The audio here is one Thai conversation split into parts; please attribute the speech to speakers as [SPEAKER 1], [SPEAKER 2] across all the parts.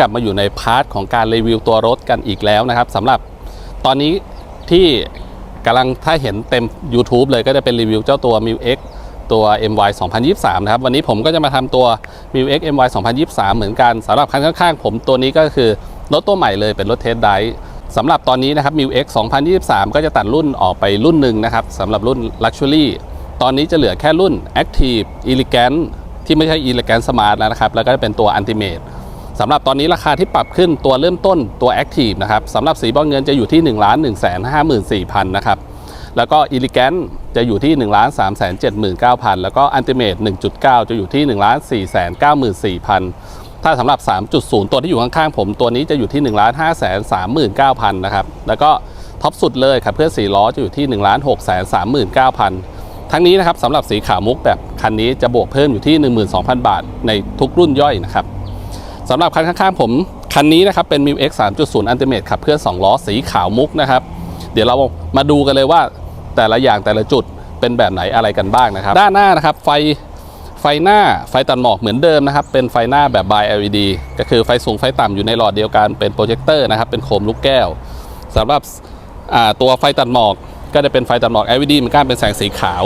[SPEAKER 1] กลับมาอยู่ในพาร์ทของการรีวิวตัวรถกันอีกแล้วนะครับสำหรับตอนนี้ที่กำลังถ้าเห็นเต็ม YouTube เลยก็จะเป็นรีวิวเจ้าตัว m i u X ตัว MY 2023 นะครับ วันนี้ผมก็จะมาทำตัว m i u X MY 2023 เหมือนกันสำหรับคันข้างๆ ผมตัวนี้ก็คือรถตัวใหม่เลยเป็นรถเทสไดสำหรับตอนนี้นะครับ m i u X 2023 ก็จะตัดรุ่นออกไปรุ่นหนึ่งนะครับสำหรับรุ่น Luxury ตอนนี้จะเหลือแค่รุ่น Active Elegant ที่ไม่ใช่ Elegant Smart แล้วนะครับแล้วก็เป็นตัว Ultimate สำหรับตอนนี้ราคาที่ปรับขึ้นตัวเริ่มต้นตัว Active นะครับสำหรับสีบอลเงินจะอยู่ที่ 1 1 5 4 0 0 0 นะครับแล้วก็ Elegant จะอยู่ที่ 1 3 7 9 0 0 0 แล้วก็ Ultimate 1.9 จะอยู่ที่ 1 4 9 4 0 0 0 ถ้าสำหรับ 3.0 ตัวที่อยู่ข้างๆผมตัวนี้จะอยู่ที่ 1 5 3 9 0 0 0 นะครับ แล้วก็ท็อปสุดเลยครับเพื่อน4ล้อจะอยู่ที่ 1 6 3 9 0 0 0 ทั้งนี้นะครับสำหรับสีขาวมุกแบบคันนี้จะบวกเพิ่มอยู่ที่ 12,000 บาทในทุกรุ่นย่อยนะครับ สำหรับคันข้างๆผม คันนี้นะครับเป็น m i u X 3.0 Ultimate ขับเคลื่อน2ล้อสีขาวมุกนะครับ เดี๋ยวเรามาดูกันเลยว่าแต่ละอย่างแต่ละจุดเป็นแบบไหนอะไรกันบ้างนะครับ ด้านหน้านะครับไฟไฟหน้าไฟตัดหมอกเหมือนเดิมนะครับ เป็นไฟหน้าแบบ by LED ก็คือไฟสูงไฟต่ำอยู่ในหลอดเดียวกันเป็นโปรเจคเตอร์นะครับเป็นโคมลูกแก้วสำหรับตัวไฟตัดหมอกก็จะเป็นไฟตัดหมอก LED เหมือนกันเป็นแสงสีขาว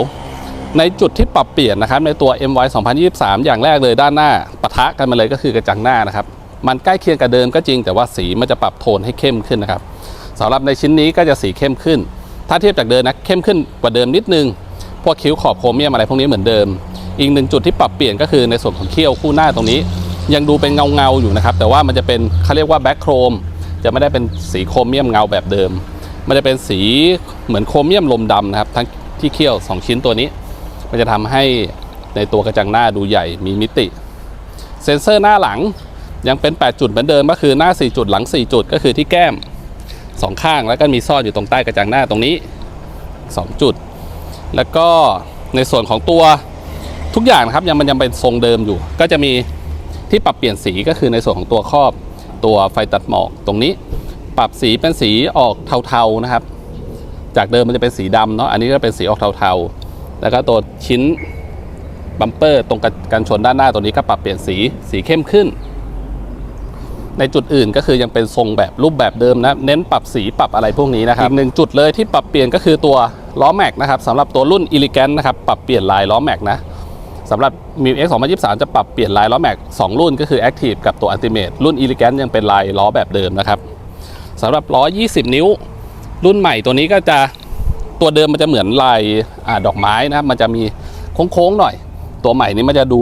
[SPEAKER 1] ในจุดที่ปรับเปลี่ยนนะครับในตัว MY 2023 อย่างแรกเลยด้านหน้าปะทะกันมาเลยก็คือกระจังหน้านะครับ มันใกล้เคียงกับเดิมก็จริงแต่ว่าสีมันจะปรับโทนให้เข้มขึ้นนะครับสำหรับในชิ้นนี้ก็จะสีเข้มขึ้น ถ้าเทียบจากเดิมนะเข้มขึ้นกว่าเดิมนิดนึง พวกคิ้วขอบโครเมียมอะไรพวกนี้เหมือนเดิม อีกหนึ่งจุดที่ปรับเปลี่ยนก็คือในส่วนของเขี้ยวคู่หน้าตรงนี้ ยังดูเป็นเงาเงาอยู่นะครับแต่ว่ามันจะเป็นเขาเรียกว่าแบ็คโครมจะไม่ได้เป็นสีโครเมียมเงาแบบเดิม มันจะเป็นสีเหมือนโครเมียมลมดำนะครับทั้งที่เขี้ยวสองชิ้นตัวนี้ มันจะทำให้ในตัวกระจังหน้าดูใหญ่มีมิติ เซ็นเซอร์หน้าหลังยังเป็น 8 จุดเหมือนเดิมก็คือหน้า 4 จุดหลัง 4 จุดก็คือที่แก้ม 2 ข้างแล้วก็มีซ่อนอยู่ตรงใต้กระจังหน้าตรงนี้ 2 จุด แล้วก็ในส่วนของตัวทุกอย่างนะครับยังมันยังเป็นทรงเดิมอยู่ ก็จะมีที่ปรับเปลี่ยนสีก็คือในส่วนของตัวครอบตัวไฟตัดหมอกตรงนี้ ปรับสีเป็นสีออกเทาๆนะครับ จากเดิมมันจะเป็นสีดำเนาะอันนี้ก็เป็นสีออกเทาๆ แล้วก็ตัวชิ้นบัมเปอร์ตรงกันชนด้านหน้าตัวนี้ก็ปรับเปลี่ยนสีสีเข้มขึ้น ในจุดอื่นก็คือยังเป็นทรงแบบรูปแบบเดิมนะ เน้นปรับสีปรับอะไรพวกนี้นะครับอีกหนึ่งจุดเลยที่ปรับเปลี่ยนก็คือตัวล้อแม็กนะครับสำหรับตัวรุ่น e l e g a n t นะครับปรับเปลี่ยนลายล้อแม็กนะสำหรับ m i u X 2023จะปรับเปลี่ยนลายล้อแม็ก2รุ่นก็คือ Active กับตัว Ultimate รุ่น e l e g a n t ยังเป็นลายล้อแบบเดิมนะครับสำหรับล้อ 20 นิ้ว รุ่นใหม่ตัวนี้ก็จะ ตัวเดิมมันจะเหมือนลายอดอกไม้นะครับ มันจะมีโค้งๆหน่อย ตัวใหม่นี้มันจะดู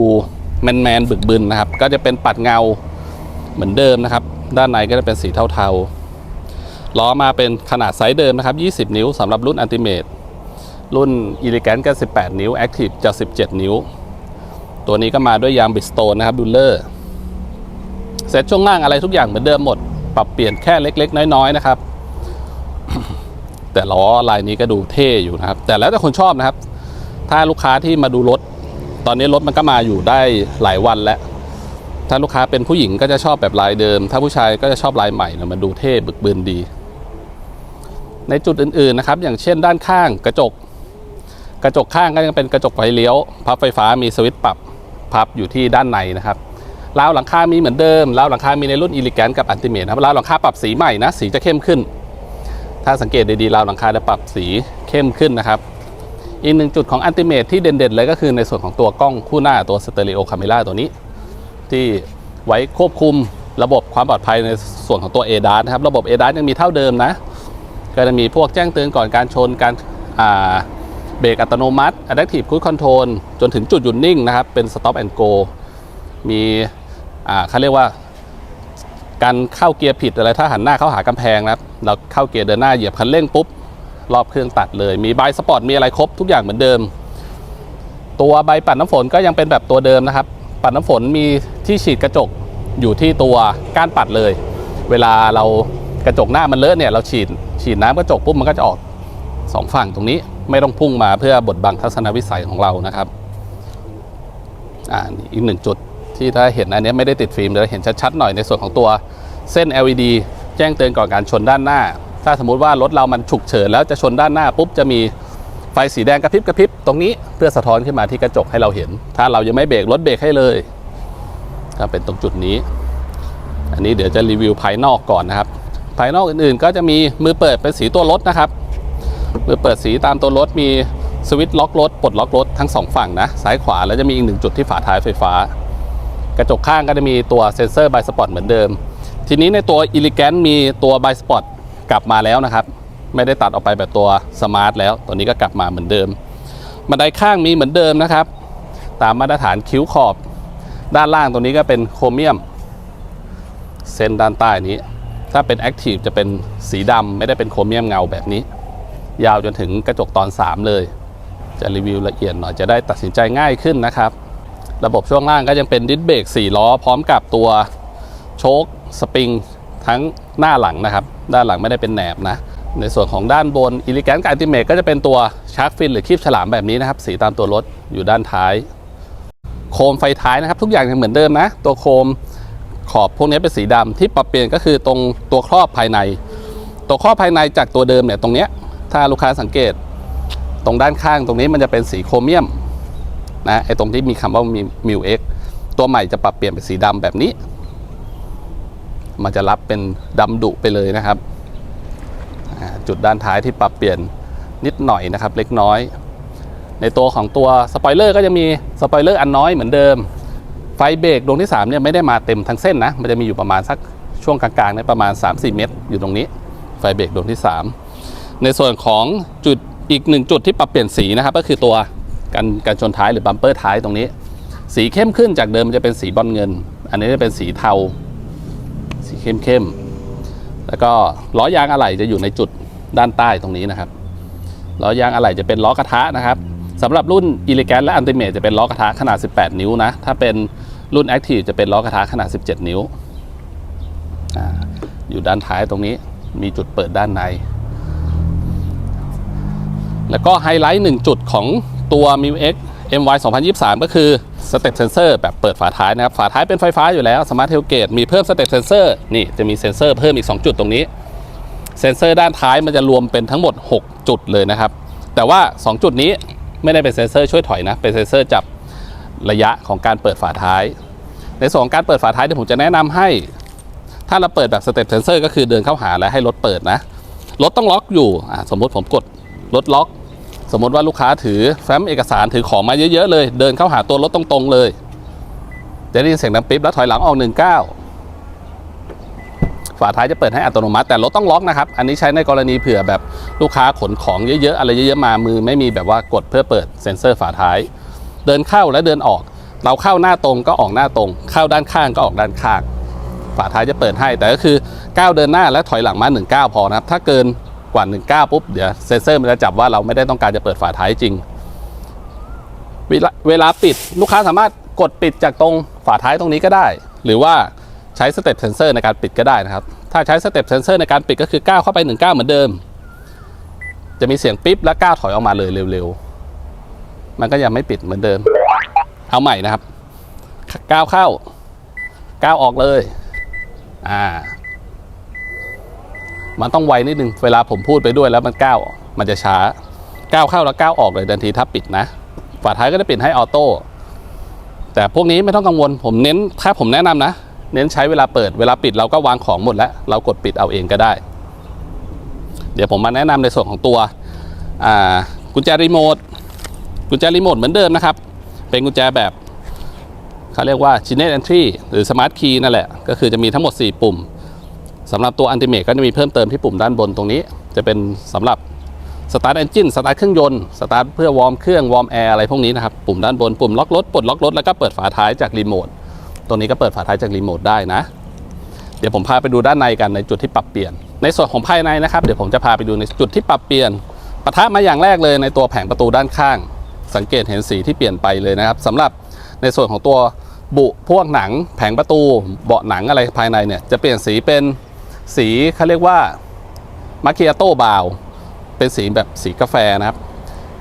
[SPEAKER 1] แมนๆบึกบึนนะครับ ก็จะเป็นปัดเงาเหมือนเดิมนะครับ ด้านในก็จะเป็นสีเทาๆล้อมาเป็นขนาดไซส์เดิมนะครับ 20 นิ้วสำหรับรุ่น Ultimate รุ่น Elegant ก็ 18 นิ้ว Active จะ 17 นิ้ว ตัวนี้ก็มาด้วยยางบิสโตนนะครับดูลเลอร์เซ็ตช่วงล่างอะไรทุกอย่างเหมือนเดิมหมด ปรับเปลี่ยนแค่เล็ก ๆ น้อยๆนะครับ แต่ล้อลายนี้ก็ดูเท่อยู่นะครับ แต่แล้วแต่คนชอบนะครับ ถ้าลูกค้าที่มาดูรถ ตอนนี้รถมันก็มาอยู่ได้หลายวันแล้ว ถ้าลูกค้าเป็นผู้หญิงก็จะชอบแบบลายเดิม ถ้าผู้ชายก็จะชอบลายใหม่นะมันดูเท่บึกบืนดี ในจุดอื่นๆนะครับ อย่างเช่นด้านข้างกระจก กระจกข้างก็ยังเป็นกระจกไฟเลี้ยว พับไฟฟ้ามีสวิตช์ปรับพับอยู่ที่ด้านในนะครับราวหลังคามีเหมือนเดิมราวหลังคามีในรุ่นอีลิแกนกับอันติเมทครับราวหลังคาปรับสีใหม่นะ สีจะเข้มขึ้น ถ้าสังเกตดีๆราวหลังคาจะปรับสีเข้มขึ้นนะครับอีกหนึ่งจุดของอันติเมทที่เด่นๆเลยก็คือในส่วนของตัวกล้องคู่หน้าตัวสเตอริโอคาเมล่าตัวนี้ ที่ไว้ควบคุมระบบความปลอดภัยในส่วนของตัว ADAS นะครับ ระบบ ADAS ยังมีเท่าเดิมนะ ก็จะมีพวกแจ้งเตือนก่อนการชนการเบรกอัตโนมัติ Adaptive Cruise Control จนถึงจุดหยุดนิ่งนะครับ เป็น Stop and Go มีอ่าเขาเรียกว่า การเข้าเกียร์ผิดอะไรถ้าหันหน้าเข้าหากำแพงนะเราเข้าเกียร์เดินหน้าเหยียบคันเร่งปุ๊บรอบเครื่องตัดเลย มีใบสปอร์ตมีอะไรครบทุกอย่างเหมือนเดิม ตัวใบปัดน้ำฝนก็ยังเป็นแบบตัวเดิมนะครับ ปัดน้ำฝนมีที่ฉีดกระจกอยู่ที่ตัวก้านปัดเลย เวลาเรากระจกหน้ามันเลอะเนี่ยเราฉีดฉีดน้ำกระจกปุ๊บมันก็จะออกสองฝั่งตรงนี้ไม่ต้องพุ่งมาเพื่อบดบังทัศนวิสัยของเรานะครับอ่านอีกหนึ่งจุด ที่ถ้าเห็นอันนี้ไม่ได้ติดฟิล์มเดี๋ยวเห็นชัดๆหน่อยในส่วนของตัวเส้น LED แจ้งเตือนก่อนการชนด้านหน้า ถ้าสมมุติว่ารถเรามันฉุกเฉินแล้วจะชนด้านหน้าปุ๊บจะมีไฟสีแดงกระพริบกระพริบตรงนี้เพื่อสะท้อนขึ้นมาที่กระจกให้เราเห็น ถ้าเรายังไม่เบรกรถเบรกให้เลยก็เป็นตรงจุดนี้ อันนี้เดี๋ยวจะรีวิวภายนอกก่อนนะครับ ภายนอกอื่นๆ ก็จะมีมือเปิดเป็นสีตัวรถนะครับ มือเปิดสีตามตัวรถมีสวิตช์ล็อกรถปลดล็อกรถทั้งสองฝั่งนะซ้ายขวาแล้วจะมีอีกหนึ่งจุดที่ฝาท้ายไฟฟ้า กระจกข้างก็จะมีตัวเซ็นเซอร์ไบสปอตเหมือนเดิม ทีนี้ในตัวอิลิแกนมีตัวไบสปอตกลับมาแล้วนะครับ ไม่ได้ตัดออกไปแบบตัวสมาร์ทแล้วตัวนี้ก็กลับมาเหมือนเดิมบันไดข้างมีเหมือนเดิมนะครับ ตามมาตรฐานคิ้วขอบ ด้านล่างตรงนี้ก็เป็นโครเมียม เส้นด้านใต้นี้ ถ้าเป็นแอคทีฟจะเป็นสีดำไม่ได้เป็นโครเมียมเงาแบบนี้ ยาวจนถึงกระจกตอน 3 เลย จะรีวิวละเอียดหน่อยจะได้ตัดสินใจง่ายขึ้นนะครับ ระบบช่วงล่างก็ยังเป็นดิสเบรก4ล้อ พร้อมกับตัวโชคสปริงทั้งหน้าหลังนะครับ ด้านหลังไม่ได้เป็นแหนบนะ ในส่วนของด้านบนอิลิแกนกับอัลติเมทก็จะเป็นตัวชาร์กฟินหรือคีบฉลามแบบนี้นะครับ สีตามตัวรถอยู่ด้านท้าย โคมไฟท้ายนะครับ ทุกอย่างยังเหมือนเดิมนะ ตัวโคมขอบพวกนี้เป็นสีดำที่ปรับเปลี่ยนก็คือตรงตัวครอบภายใน ตัวครอบภายในจากตัวเดิมเนี่ยตรงเนี้ยถ้าลูกค้าสังเกต ตรงด้านข้างตรงนี้มันจะเป็นสีโครเมียม นะไอ้ตรงที่มีคำว่ามิวเอ็กตัวใหม่จะปรับเปลี่ยนเป็นสีดำแบบนี้ มันจะรับเป็นดำดุไปเลยนะครับ จุดด้านท้ายที่ปรับเปลี่ยนนิดหน่อยนะครับ เล็กน้อย ในตัวของตัวสปอยเลอร์ก็จะมีสปอยเลอร์อันน้อยเหมือนเดิม ไฟเบรกดวงที่3เนี่ยไม่ได้มาเต็มทั้งเส้นนะ มันจะมีอยู่ประมาณสักช่วงกลางๆเนี่ยประมาณ 3-4 เมตร อยู่ตรงนี้ ไฟเบรกดวงที่ 3 ในส่วนของจุดอีกหนึ่งจุดที่ปรับเปลี่ยนสีนะครับ ก็คือตัว กันกันชนท้ายหรือบัมเปอร์ท้ายตรงนี้ สีเข้มขึ้นจากเดิมมันจะเป็นสีบอลเงิน อันนี้จะเป็นสีเทา สีเข้มเข้มแล้วก็ล้อยางอะไหล่จะอยู่ในจุดด้านใต้ตรงนี้นะครับล้อยางอะไหล่จะเป็นล้อกระทะนะครับสำหรับรุ่น e l e g a n t และ Ultimate จะเป็นล้อกระทะขนาด 18 นิ้วนะถ้าเป็นรุ่น Active จะเป็นล้อกระทะขนาด 17 นิ้วออยู่ด้านท้ายตรงนี้มีจุดเปิดด้านใน แล้วก็ไฮไลท์หนึ่งจุดของ ตัว m i u X MY 2023 ก็คือ Step Sensor แบบเปิดฝาท้ายนะครับ ฝาท้ายเป็นไฟฟ้าอยู่แล้ว Smart Tailgate มีเพิ่ม Step Sensor นี่จะมีเซนเซอร์เพิ่มอีก 2 จุดตรงนี้ เซนเซอร์ด้านท้ายมันจะรวมเป็นทั้งหมด 6 จุดเลยนะครับ แต่ว่า 2 จุดนี้ไม่ได้เป็นเซนเซอร์ช่วยถอยนะ เป็นเซนเซอร์จับระยะของการเปิดฝาท้าย ในส่วนของการเปิดฝาท้ายเดี๋ยวผมจะแนะนำให้ ถ้าเราเปิดแบบสเต็ปเซนเซอร์ก็คือเดินเข้าหาและให้รถเปิดนะรถต้องล็อกอยู่สมมติผมกดรถล็อก สมมติว่าลูกค้าถือแฟ้มเอกสารถือของมาเยอะๆเลย เดินเข้าหาตัวรถตรงๆเลยจะได้ยินเสียงดังปิ๊บแล้วถอยหลังออกหนึ่งเก้าฝาท้ายจะเปิดให้อัตโนมัติ แต่รถต้องล็อกนะครับ อันนี้ใช้ในกรณีเผื่อแบบลูกค้าขนของเยอะๆ อะไรเยอะๆ มามือไม่มีแบบว่ากดเพื่อเปิดเซ็นเซอร์ฝาท้าย เดินเข้าและเดินออก เราเข้าหน้าตรงก็ออกหน้าตรง เข้าด้านข้างก็ออกด้านข้าง ฝาท้ายจะเปิดให้แต่ก็คือก้าวเดินหน้าและถอยหลังมา1ก้าพอนะครับ ถ้าเกิน กว่า1ก้าปุ๊บ เดี๋ยวเซนเซอร์มันจะจับว่าเราไม่ได้ต้องการจะเปิดฝาท้ายจริงเวลาเวลาปิดลูกค้าสามารถกดปิดจากตรงฝาท้ายตรงนี้ก็ได้ หรือว่าใช้สเต็ปเซนเซอร์ในการปิดก็ได้นะครับ ถ้าใช้สเต็ปเซนเซอร์ในการปิดก็คือก้าวเข้าไป1ก้าเหมือนเดิม จะมีเสียงปิ๊บและก้าวถอยออกมาเลยเร็วๆ มันก็ยังไม่ปิดเหมือนเดิม เอาใหม่นะครับก้าวเข้าก้าวออกเลย อ่า มันต้องไวนิดนึง เวลาผมพูดไปด้วยแล้วมันก้าวมันจะช้าก้าวเข้าแล้วก้าวออกเลยทันทีถ้าปิดนะ ฝาท้ายก็จะปิดให้ออโต้แต่พวกนี้ไม่ต้องกังวล ผมเน้นถ้าผมแนะนำนะ เน้นใช้เวลาเปิดเวลาปิดเราก็วางของหมดแล้ว เรากดปิดเอาเองก็ได้ เดี๋ยวผมมาแนะนำในส่วนของตัวกุญแจรีโมทกุญแจรีโมทเหมือนเดิมนะครับ เป็นกุญแจแบบเขาเรียกว่า c h i n e t Entry หรือ Smart Key นั่นแหละ ก็คือจะมีทั้งหมด 4 ปุ่ม สำหรับตัว Ultimate ก็จะมีเพิ่มเติมที่ปุ่มด้านบนตรงนี้ จะเป็นสำหรับ Start Engine Start เครื่องยนต์ Start เพื่อวอร์มเครื่องวอร์มแอร์อะไรพวกนี้นะครับปุ่มด้านบนปุ่มล็อกรถปลดล็อกรถแล้วก็เปิดฝาท้ายจากรีโมทตรงนี้ก็เปิดฝาท้ายจากรีโมทได้นะ เดี๋ยวผมพาไปดูด้านในกันในจุดที่ปรับเปลี่ยน ในส่วนของภายในนะครับเดี๋ยวผมจะพาไปดูในจุดที่ปรับเปลี่ยนปะทะมาอย่างแรกเลยในตัวแผงประตูด้านข้าง สังเกตเห็นสีที่เปลี่ยนไปเลยนะครับสำหรับในส่วนของตัวบุพวกหนัง แผงประตูเบาะหนังอะไรภายในเนี่ยจะเปลี่ยนสีเป็น สีเขาเรียกว่ามาคิอาโต้บาวเป็นสีแบบสีกาแฟนะครับ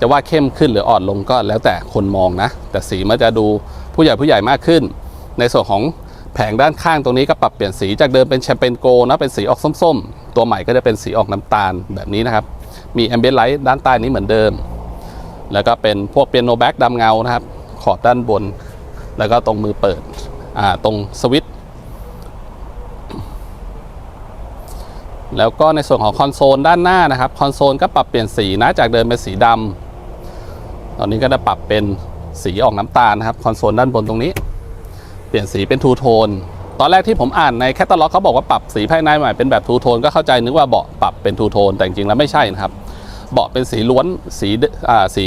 [SPEAKER 1] จะว่าเข้มขึ้นหรืออ่อนลงก็แล้วแต่คนมองนะ แต่สีมันจะดูผู้ใหญ่ผู้ใหญ่มากขึ้น ในส่วนของแผงด้านข้างตรงนี้ก็ปรับเปลี่ยนสีจากเดิมเป็นแชมเปญโกลนะเป็นสีออกส้มๆ ตัวใหม่ก็จะเป็นสีออกน้ำตาลแบบนี้นะครับ มีแอมเบียนไลท์ด้านใต้นี้เหมือนเดิม แล้วก็เป็นพวกเปียโนแบ็กดำเงานะครับ ขอบด้านบน แล้วก็ตรงมือเปิดตรงสวิตช์ แล้วก็ในส่วนของคอนโซลด้านหน้านะครับคอนโซลก็ปรับเปลี่ยนสีนะจากเดิมเป็นสีดำตอนนี้ก็จะปรับเป็นสีออกน้ำตาลนะครับคอนโซลด้านบนตรงนี้ เปลี่ยนสีเป็นทูโทนตอนแรกที่ผมอ่านในแคตตาล็อกเขาบอกว่าปรับสีภายในใหม่เป็นแบบทูโทนก็เข้าใจนึกว่าเบาะปรับเป็นทูโทนแต่จริงแล้วไม่ใช่นะครับ เบาะเป็นสีล้วนสีอ่าสี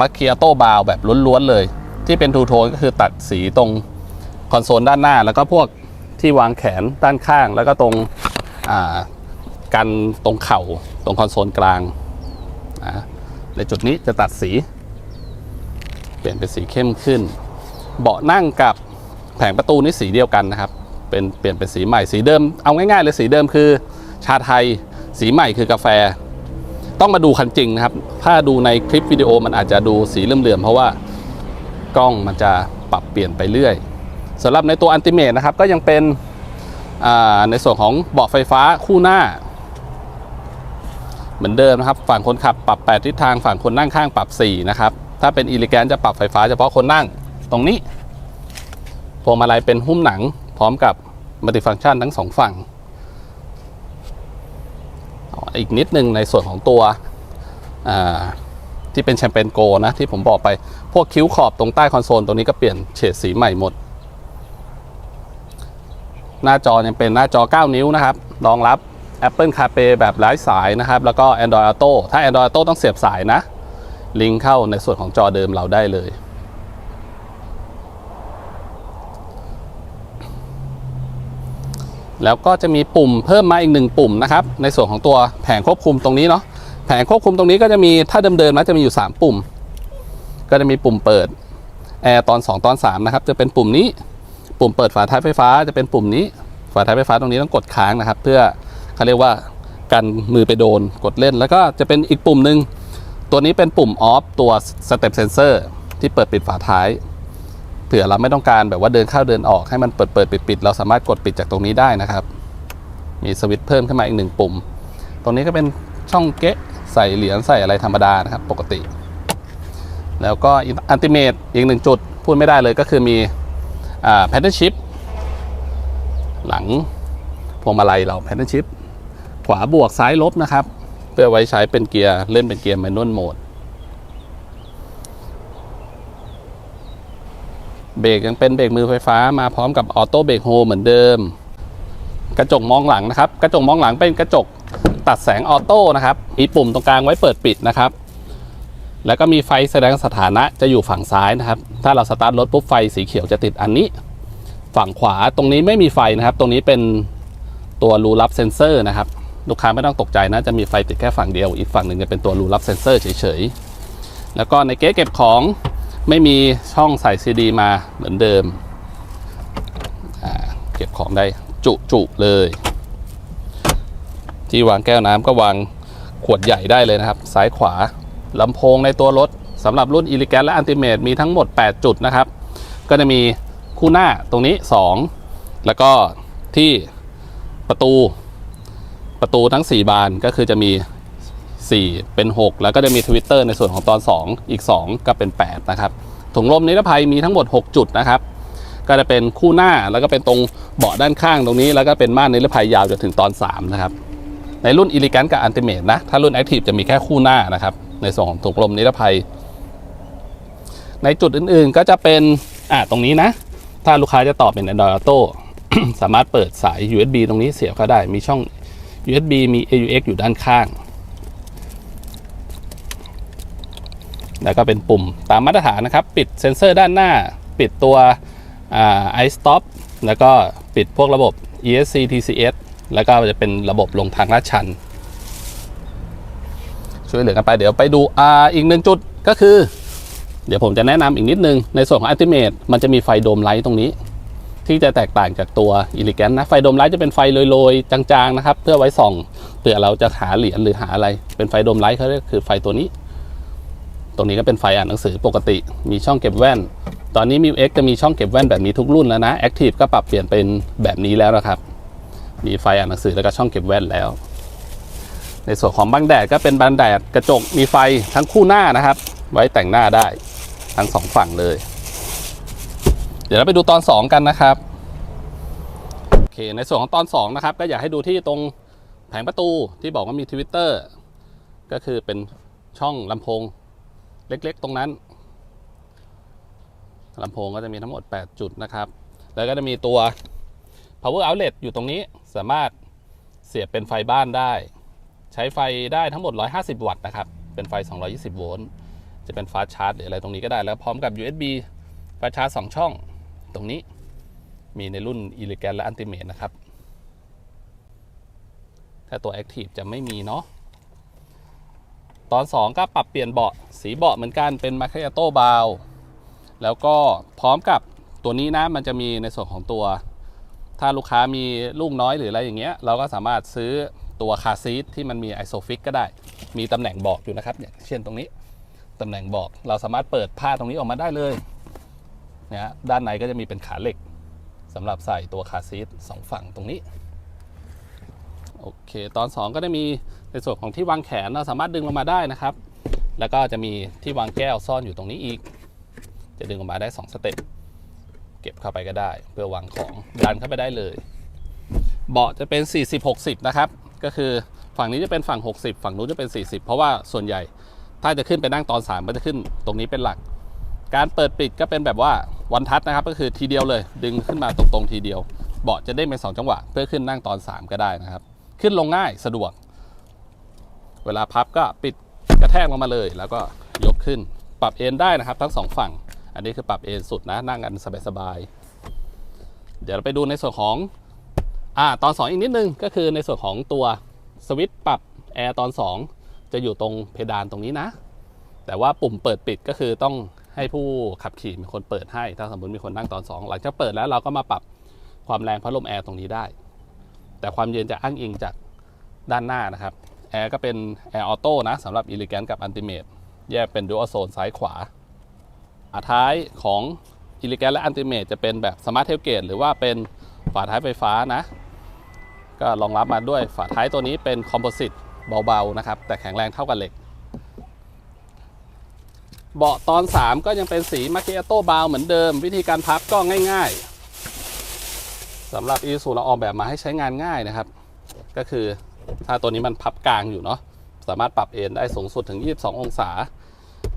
[SPEAKER 1] มาเคียโตบาวแบบล้วนๆเลย ที่เป็นทูโทนก็คือตัดสีตรงคอนโซลด้านหน้า แล้วก็พวกที่วางแขนด้านข้าง แล้วก็ตรง กันตรงเข่าตรงคอนโซลกลางนะในจุดนี้จะตัดสี เปลี่ยนเป็นสีเข้มขึ้น เบาะนั่งกับแผงประตูนี่สีเดียวกันนะครับเป็นเปลี่ยนเป็นสีใหม่สีเดิมเอาง่ายๆเลยสีเดิมคือ ชาไทยสีใหม่คือกาแฟ ต้องมาดูคันจริงนะครับ ถ้าดูในคลิปวิดีโอมันอาจจะดูสีเหลื่อมๆเพราะว่ากล้องมันจะปรับเปลี่ยนไปเรื่อยสำหรับในตัวอันติเมตนะครับก็ยังเป็น ในส่วนของเบาะไฟฟ้าคู่หน้า เหมือนเดิมนะครับ ฝั่งคนขับปรับ 8 ทิศทางฝั่งคนนั่งข้างปรับ 4 นะครับ ถ้าเป็นอีลิแกนจะปรับไฟฟ้าเฉพาะคนนั่งตรงนี้พวงมาลัยเป็นหุ้มหนังพร้อมกับมัลติฟังก์ชันทั้งสองฝั่ง อีกนิดนึงในส่วนของตัวที่เป็นแชมเปญโกนะที่ผมบอกไปพวกคิ้วขอบตรงใต้คอนโซลตรงนี้ก็เปลี่ยนเฉดสีใหม่หมด หน้าจอยังเป็นหน้าจอ 9 นิ้วนะครับ รองรับ Apple CarPlay แบบไร้สายนะครับ แล้วก็ Android Auto ถ้า Android Auto ต้องเสียบสายนะ ลิงก์เข้าในส่วนของจอเดิมเราได้เลย แล้วก็จะมีปุ่มเพิ่มมาอีกหนึ่งปุ่มนะครับ ในส่วนของตัวแผงควบคุมตรงนี้เนาะ แผงควบคุมตรงนี้ก็จะมีถ้าเดิมๆนะจะมีอยู่ 3 ปุ่ม ก็จะมีปุ่มเปิดแอร์ตอน 2 ตอน 3 นะครับ จะเป็นปุ่มนี้ ปุ่มเปิดฝาท้ายไฟฟ้าจะเป็นปุ่มนี้ ฝาท้ายไฟฟ้าตรงนี้ต้องกดค้างนะครับ เพื่อเขาเรียกว่ากันมือไปโดนกดเล่น แล้วก็จะเป็นอีกปุ่มหนึ่งตัวนี้เป็นปุ่มออฟตัวสเต็ปเซนเซอร์ที่เปิดปิดฝาท้ายเผื่อเราไม่ต้องการแบบว่าเดินเข้าเดินออกให้มันเปิดเปิดปิดปิดเราสามารถกดปิดจากตรงนี้ได้นะครับ มีสวิตช์เพิ่มขึ้นมาอีกหนึ่งปุ่ม ตรงนี้ก็เป็นช่องเก๊ะใส่เหรียญใส่อะไรธรรมดานะครับ ปกติ แล้วก็อันติเมตอีกหนึ่งจุดพูดไม่ได้เลยก็คือมี แพทเทิร์นชิพหลังพวงมาลัยเราแพทเทิร์นชิพขวาบวกซ้ายลบนะครับ เพื่อไว้ใช้เป็นเกียร์เล่นเป็นเกียร์แมนนวลโหมดเบรกยังเป็นเบรกมือไฟฟ้ามาพร้อมกับออโต้เบรกโฮเหมือนเดิม กระจกมองหลังนะครับ กระจกมองหลังเป็นกระจกตัดแสงออโต้นะครับมีปุ่มตรงกลางไว้เปิดปิดนะครับ แล้วก็มีไฟแสดงสถานะจะอยู่ฝั่งซ้ายนะครับ ถ้าเราสตาร์ทรถปุ๊บไฟสีเขียวจะติดอันนี้ ฝั่งขวาตรงนี้ไม่มีไฟนะครับ ตรงนี้เป็นตัวรูรับเซนเซอร์นะครับ ลูกค้าไม่ต้องตกใจนะจะมีไฟติดแค่ฝั่งเดียว อีกฝั่งหนึ่งจะเป็นตัวรูรับเซนเซอร์เฉยๆ แล้วก็ในเก๊เก็บของไม่มีช่องใส่ซีดีมาเหมือนเดิม เก็บของได้จุจุๆเลย ที่วางแก้วน้ำก็วางขวดใหญ่ได้เลยนะครับ ซ้ายขวา ลำโพงในตัวรถสำหรับรุ่น e l e g a n t และ Ultimate มีทั้งหมด 8 จุดนะครับ ก็จะมีคู่หน้าตรงนี้ 2 แล้วก็ที่ประตูประตูทั้ง 4 บานก็คือจะมี 4 เป็น 6 แล้วก็จะมีทวิตเตอร์ในส่วนของตอน 2 อีก 2 ก็เป็น 8 นะครับ ถุงลมนิรภัยมีทั้งหมด 6 จุดนะครับ ก็จะเป็นคู่หน้าแล้วก็เป็นตรงเบาะด้านข้างตรงนี้ แล้วก็เป็นม่านนิรภัยยาวจนถึงตอน 3 นะครับ ในรุ่น e l e g a n t กับ Ultimate นะ ถ้ารุ่น Active จะมีแค่คู่หน้านะครับ ในส่วนของถุงลมนิรภัย ในจุดอื่นๆก็จะเป็นอ่าตรงนี้นะ ถ้าลูกค้าจะต่อเป็น Android Auto สามารถเปิดสาย USB ตรงนี้เสียบเข้าได้มีช่อง USB มี AUX อยู่ด้านข้าง แล้วก็เป็นปุ่มตามมาตรฐานนะครับ ปิดเซ็นเซอร์ด้านหน้า ปิดตัวอ่า iStop แล้วก็ปิดพวกระบบ ESC TCS แล้วก็จะเป็นระบบลงทางลาดชัน ช่วยเหลือกันไปเดี๋ยวไปดูอ่าอีกหนึ่งจุดก็คือ เดี๋ยวผมจะแนะนำอีกนิดนึง ในส่วนของ Ultimate มันจะมีไฟโดมไลท์ตรงนี้ ที่จะแตกต่างจากตัว e l e g a n t นะไฟโดมไลท์จะเป็นไฟโรยๆ จางๆนะครับ เพื่อไว้ส่องเผื่อเราจะหาเหรียญหรือหาอะไร เป็นไฟโดมไลท์เขาเรียกคือไฟตัวนี้ ตรงนี้ก็เป็นไฟอ่านหนังสือปกติ มีช่องเก็บแว่น ตอนนี้ m ิ X จะมีช่องเก็บแว่นแบบนี้ทุกรุ่นแล้วนะ Active ก็ปรับเปลี่ยนเป็นแบบนี้แล้วนะครับมีไฟอ่านหนังสือแล้วก็ช่องเก็บแว่นแล้ว ในส่วนของบังแดดก็เป็นบังแดดกระจกมีไฟทั้งคู่หน้านะครับ ไว้แต่งหน้าได้ทั้งสองฝั่งเลย เดี๋ยวเราไปดูตอน 2 กันนะครับโอเคในส่วนของตอน2นะครับก็อยากให้ดูที่ตรงแผงประตูที่บอกว่ามีทวิตเตอร์ก็คือเป็นช่องลำโพงเล็กๆ ตรงนั้นลำโพงก็จะมีทั้งหมด 8 จุดนะครับ แล้วก็จะมีตัว power outlet อยู่ตรงนี้สามารถเสียบเป็นไฟบ้านได้ ใช้ไฟได้ทั้งหมด 150 วัตต์นะครับ เป็นไฟ 220 โวลต์ จะเป็นฟาสชาร์จหรืออะไรตรงนี้ก็ได้ แล้วพร้อมกับ USB ฟาสชาร์จ 2 ช่อง ตรงนี้มีในรุ่น e l e g a n t และ Ultimate นะครับ ถ้าตัว Active จะไม่มีเนาะ ตอน 2 ก็ปรับเปลี่ยนเบาะ สีเบาะเหมือนกัน เป็น m a c a t o b a l แล้วก็พร้อมกับตัวนี้นะ มันจะมีในส่วนของตัว ถ้าลูกค้ามีลูกน้อยหรืออะไรอย่างเงี้ย เราก็สามารถซื้อ ตัวคาซีทที่มันมีไอโซฟิกก็ได้ มีตำแหน่งบอกอยู่นะครับอย่างเช่นตรงนี้ตำแหน่งบอกเราสามารถเปิดผ้าตรงนี้ออกมาได้เลยนะฮะด้านในก็จะมีเป็นขาเหล็กสำหรับใส่ตัวคาซีทสองฝั่งตรงนี้โอเค ตอน 2 ก็ได้มีในส่วนของที่วางแขนเราสามารถดึงลงมาได้นะครับ แล้วก็จะมีที่วางแก้วซ่อนอยู่ตรงนี้อีก จะดึงออกมาได้ 2 สเต็ปเก็บเข้าไปก็ได้ เพื่อวางของดันเข้าไปได้เลย เบาะจะเป็น 40-60 นะครับ ก็คือฝั่งนี้จะเป็นฝั่ง 60 ฝั่งนู้นจะเป็น 40 เพราะว่าส่วนใหญ่ ถ้าจะขึ้นไปนั่งตอน3ก็จะขึ้นตรงนี้เป็นหลัก การเปิดปิดก็เป็นแบบว่าวันทัชนะครับ ก็คือทีเดียวเลย ดึงขึ้นมาตรงๆทีเดียว เบาะจะได้เป็น2จังหวะ เพื่อขึ้นนั่งตอน 3 ก็ได้นะครับ ขึ้นลงง่ายสะดวก เวลาพับก็ปิดกระแทกลงมาเลย แล้วก็ยกขึ้น ปรับเอนได้นะครับ ทั้งสองฝั่ง อันนี้คือปรับเอนสุดนะนั่งกันสบายๆเดี๋ยวเราไปดูในส่วนของ อ่าตอน 2 อีกนิดนึงก็คือในส่วนของตัวสวิตช์ปรับแอร์ตอน 2 จะอยู่ตรงเพดานตรงนี้นะ แต่ว่าปุ่มเปิดปิดก็คือต้องให้ผู้ขับขี่มีคนเปิดให้ ถ้าสมมติมีคนนั่งตอน 2 หลังจากเปิดแล้วเราก็มาปรับความแรงพัดลมแอร์ตรงนี้ได้ แต่ความเย็นจะอ้างอิงจากด้านหน้านะครับ แอร์ก็เป็นแอร์ออโต้นะสำหรับ e l e g a n t กับ Ultimate แยกเป็น Dual Zone ซ้ายขวาอาท้ายของ e l e g a n t และ Ultimate จะเป็นแบบ Smart Tailgate หรือว่าเป็นฝาท้ายไฟฟ้านะ ก็รองรับมาด้วยฝาท้ายตัวนี้เป็นคอมโพสิตเบาๆนะครับ แต่แข็งแรงเท่ากับเหล็ก เบาะตอน 3 ก็ยังเป็นสีมาเกโตบาวเหมือนเดิม วิธีการพับก็ง่ายๆสำหรับอีซูเราออกแบบมาให้ใช้งานง่ายนะครับ ก็คือถ้าตัวนี้มันพับกลางอยู่เนาะสามารถปรับเอนได้สูงสุดถึง 22 องศา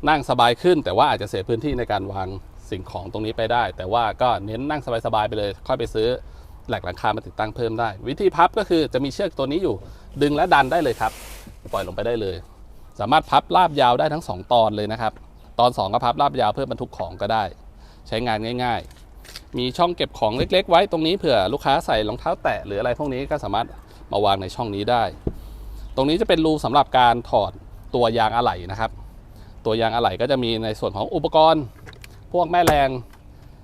[SPEAKER 1] นั่งสบายขึ้น แต่ว่าอาจจะเสียพื้นที่ในการวางสิ่งของตรงนี้ไปได้ แต่ว่าก็เน้นนั่งสบายๆไปเลย ค่อยไปซื้อ แหลกหลังคามาติดตั้งเพิ่มได้ วิธีพับก็คือจะมีเชือกตัวนี้อยู่ ดึงและดันได้เลยครับ ปล่อยลงไปได้เลย สามารถพับราบยาวได้ทั้ง 2 ตอนเลยนะครับ ตอน 2 ก็พับราบยาวเพื่อบรรทุกของก็ได้ ใช้งานง่าย ๆ มีช่องเก็บของเล็ก ๆ ไว้ตรงนี้เผื่อลูกค้าใส่รองเท้าแตะหรืออะไรพวกนี้ก็สามารถมาวางในช่องนี้ได้ ตรงนี้จะเป็นรูสำหรับการถอดตัวยางอะไหล่นะครับ ตัวยางอะไหล่ก็จะมีในส่วนของอุปกรณ์ พวกแม่แรง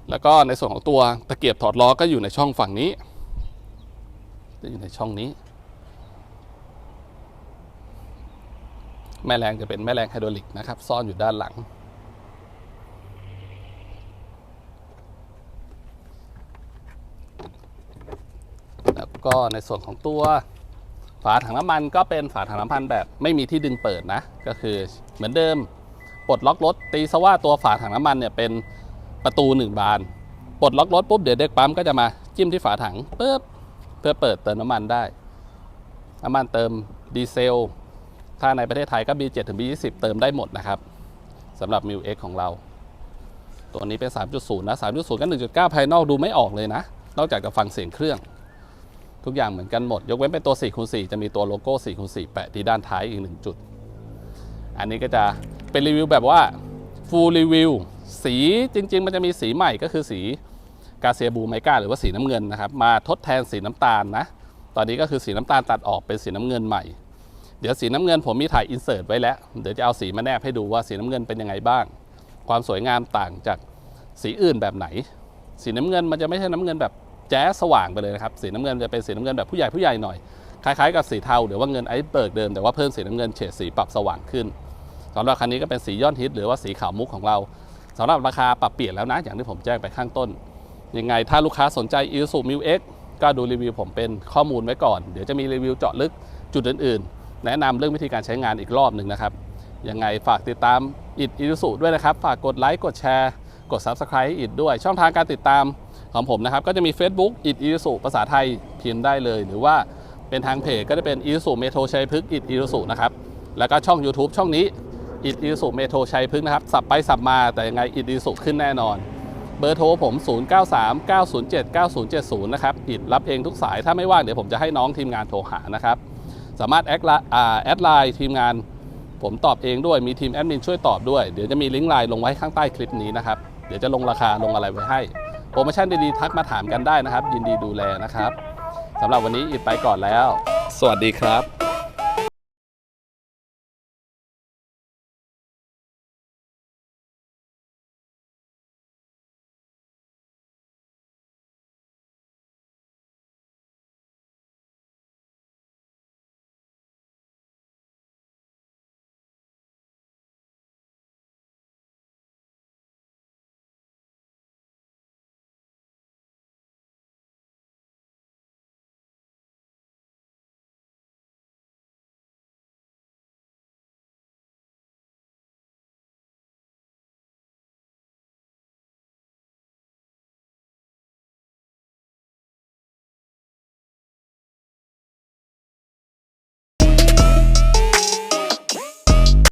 [SPEAKER 1] แล้วก็ในส่วนของตัวตะเกียบถอดล้อก็อยู่ในช่องฝั่งนี้จะอยู่ในช่องนี้ แม่แรงจะเป็นแม่แรงไฮดรอลิกนะครับ ซ่อนอยู่ด้านหลัง แล้วก็ในส่วนของตัวฝาถังน้ำมันก็เป็นฝาถังน้ำมันแบบไม่มีที่ดึงเปิดนะ ก็คือเหมือนเดิมปลดล็อกรถตีซะว่าตัวฝาถังน้ำมันเนี่ยเป็น ประตูหนึ่งบาน ปลดล็อกรถปุ๊บเดี๋ยวเด็กปั๊มก็จะมาจิ้มที่ฝาถังปึ๊บเพื่อเปิดเติมน้ำมันได้ น้ำมันเติมดีเซล ถ้าในประเทศไทยก็ B7 ถึง B20 เติมได้หมดนะครับสำหรับ m ิ X ของเรา ตัวนี้เป็น 3.0 นะ 3.0 กับ 1.9 ภายนอกดูไม่ออกเลยนะ นอกจากจะฟังเสียงเครื่อง ทุกอย่างเหมือนกันหมด ยกเว้นเป็นตัว4คูณ4จะมีตัวโลโก้4คูณ4แปะที่ด้านท้ายอีก 1 จุด อันนี้ก็จะเป็นรีวิวแบบว่า full review สีจริง ๆ มันจะมีสีใหม่ก็คือสีกาเซียบูไมกาหรือว่าสีน้ำเงินนะครับมาทดแทนสีน้ำตาลนะ ตอนนี้ก็คือสีน้ำตาลตัดออกเป็นสีน้ำเงินใหม่ เดี๋ยวสีน้ำเงินผมมีถ่ายอินเสิร์ตไว้แล้ว เดี๋ยวจะเอาสีมาแนบให้ดูว่าสีน้ำเงินเป็นยังไงบ้าง ความสวยงามต่างจากสีอื่นแบบไหน สีน้ำเงินมันจะไม่ใช่น้ำเงินแบบแจ๊สสว่างไปเลยนะครับ สีน้ำเงินจะเป็นสีน้ำเงินแบบผู้ใหญ่ผู้ใหญ่หน่อย คล้ายๆกับสีเทาหรือว่าเงินไอซ์เบิร์กเดิมแต่ว่าเพิ่มสีน้ำเงินเฉดสีปรับสว่างขึ้นสำหรับคันนี้ก็เป็นสียอดฮิตหรือว่าสีขาวมุกของเรา สำหรับราคาปรับเปลี่ยนแล้วนะ อย่างที่ผมแจ้งไปข้างต้น ยังไงถ้าลูกค้าสนใจ i s u m i x ก็ดูรีวิวผมเป็นข้อมูลไว้ก่อน เดี๋ยวจะมีรีวิวเจาะลึกจุดอื่นๆ แนะนำเรื่องวิธีการใช้งานอีกรอบหนึ่งนะครับ ยังไงฝากติดตามอิดอิสุด้วยนะครับ ฝากกดไลค์กดแชร์กด Subscribe อิดด้วย ช่องทางการติดตามของผมนะครับ ก็จะมี Facebook อิดอิสุภาษาไทยพิมพ์ได้เลย หรือว่าเป็นทางเพจก็จะเป็นอีสุเมโทรชัยพฤกษ์อิดอีสุนะครับแล้วก็ช่อง YouTube ช่องนี้ อิดอีสุเมโทรชัยพฤกษ์นะครับ สับไปสับมาแต่ยังไงอิดอีสุขึ้นแน่นอน เบอร์โทรผม 093 907 9070 นะครับ อิดรับเองทุกสาย ถ้าไม่ว่างเดี๋ยวผมจะให้น้องทีมงานโทรหานะครับ สามารถแอดไลน์ทีมงานผมตอบเองด้วย มีทีมแอดมินช่วยตอบด้วย เดี๋ยวจะมีลิงก์ไลน์ลงไว้ข้างใต้คลิปนี้นะครับ เดี๋ยวจะลงราคาลงอะไรไว้ให้ โปรโมชั่นดีๆทักมาถามกันได้นะครับ ยินดีดูแลนะครับสำหรับวันนี้อิดไปก่อนแล้ว สวัสดีครับ